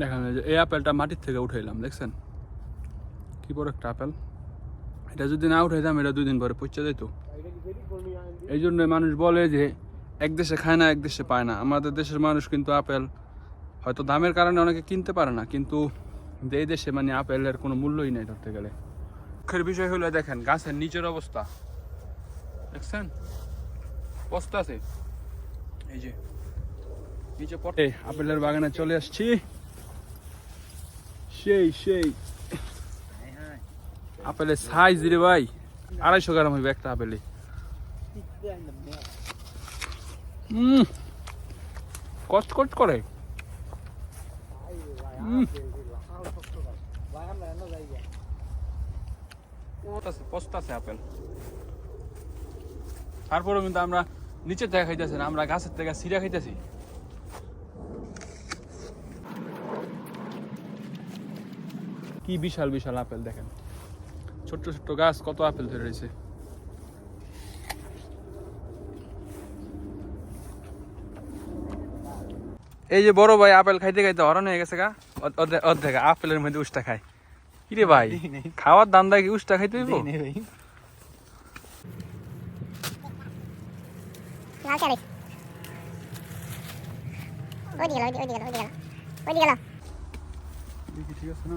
দেখেন যে এই আপেলটা মাটির থেকে উঠাইলাম দেখছেন? কি বড় একটা আপেল। এটা যদি না উঠাইতাম এটা দুই দিন পরে পচে যেত এই জন্য মানুষ বলে যে, এক দেশে খায় না, এক দেশে পায় না। আমাদের দেশের মানুষ কিন্তু আপেল হয়তো দামের কারণে অনেকে কিনতে পারে না, কিন্তু এই দেশে মানে আপেলের কোনো মূল্যই নেই ধরতে গেলে। দুঃখের বিষয় হলো, দেখেন, গাছের নিচের অবস্থা। দেখছেন? বস্তা আছে। এই যে, নিচে পটে আপেলের বাগানে চলে আসছি। সেই সেই। আপেলের সাইজ রে ভাই, আড়াইশো গ্রাম হইবে একটা আপেলে। হুম করে। পস্তাছে আপেল। তারপরেও কিন্তু আমরা নিচে থেকে খাইতেছি না, আমরা গাছের থেকে সিরা খাইতেছি। কি বিশাল বিশাল আপেল দেখেন। ছোট্ট ছোট্ট গাছ কত আপেল ধরে রয়েছে। এই যে বড় ভাই আপেল খাইতে খাইতে হরণ হয়ে গেছে গা। অর্ধেক- অর্ধেক আপেলের মধ্যে উষ্টা খায়। কিরে ভাই খাওয়ার দাম দেয় কি উষ্টা খাইতে হইব? গেল গেল গেল গেল। ঠিক আছে না?